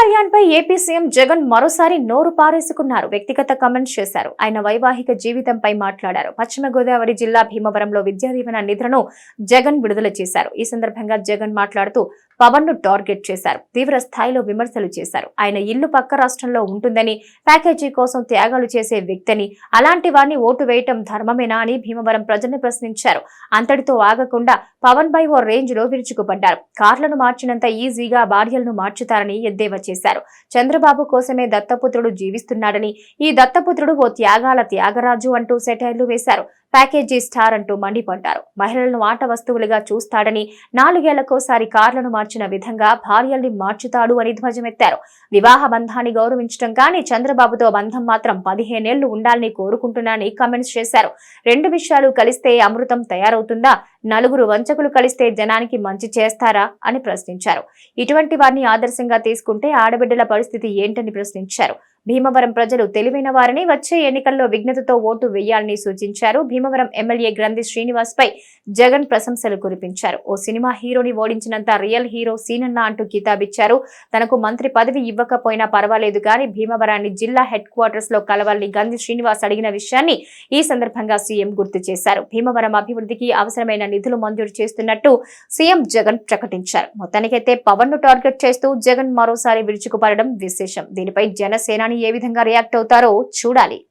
కళ్యాణ్ పై AP CM Jagan మరోసారి నోరు పారేసుకున్నారు. వ్యక్తిగత కామెంట్స్ చేశారు. ఆయన వైవాహిక జీవితంపై మాట్లాడారు. పశ్చిమ గోదావరి జిల్లా భీమవరంలో విద్యా దీవెన నిధులను జగన్ విడుదల చేశారు. ఈ సందర్భంగా జగన్ మాట్లాడుతూ పవన్ను టార్గెట్ చేశారు. తీవ్ర స్థాయిలో విమర్శలు చేశారు. ఆయన ఇల్లు పక్క రాష్ట్రంలో ఉంటుందని ప్యాకేజీ కోసం త్యాగాలు చేసే వ్యక్తిని అలాంటి వారిని ఓటు వేయటం ధర్మమేనా అని భీమవరం ప్రజల్ని ప్రశ్నించారు. అంతటితో ఆగకుండా పవన్ పై ఓ రేంజ్లో విరుచుకుపడ్డారు. కార్లను మార్చినంత ఈజీగా భార్యలను మార్చుతారని ఎద్దేవా చేశారు. చంద్రబాబు కోసమే దత్తపుత్రుడు జీవిస్తున్నాడని ఈ దత్తపుత్రుడు ఓ త్యాగాల త్యాగరాజు అంటూ సెటైర్లు వేశారు. ప్యాకేజీ స్టార్ అంటూ మండిపడ్డారు. మహిళలను ఆట వస్తువులుగా చూస్తాడని నాలుగేళ్ళకోసారి కార్లను మార్చిన విధంగా భార్యల్ని మార్చుతాడు అని ధ్వజమెత్తారు. వివాహ బంధాన్ని గౌరవించడం కానీ చంద్రబాబుతో బంధం మాత్రం పదిహేనేళ్ళు ఉండాలని కోరుకుంటున్నానని కామెంట్స్ చేశారు. రెండు విషయాలు కలిస్తే అమృతం తయారవుతుందా? నలుగురు వంచకులు కలిస్తే జనానికి మంచి చేస్తారా? అని ప్రశ్నించారు. ఇటువంటి వారిని ఆదర్శంగా తీసుకుంటే ఆడబిడ్డల పరిస్థితి ఏంటని ప్రశ్నించారు. భీమవరం ప్రజలు తెలివైన వారిని వచ్చే ఎన్నికల్లో విఘ్నతతో ఓటు వేయాలని సూచించారు. భీమవరం ఎమ్మెల్యే గ్రంథి శ్రీనివాస్ పై జగన్ ప్రశంసలు కురిపించారు. ఓ సినిమా హీరోని ఓడించినంత రియల్ హీరో సీనన్న అంటూ కితాబిచ్చారు. తనకు మంత్రి పదవి ఇవ్వకపోయినా పర్వాలేదు కానీ భీమవరాన్ని జిల్లా హెడ్ క్వార్టర్స్లో కలవాలని గంధి శ్రీనివాస్ అడిగిన విషయాన్ని ఈ సందర్భంగా సీఎం గుర్తు చేశారు. భీమవరం అభివృద్ధికి అవసరమైన నిధులు మంజూరు చేస్తున్నట్టు సీఎం జగన్ ప్రకటించారు. మొత్తానికైతే పవన్ను టార్గెట్ చేస్తూ జగన్ మరోసారి విరుచుకుపడడం విశేషం. దీనిపై జనసేనాని ఏ విధంగా రియాక్ట్ అవుతారో చూడాలి.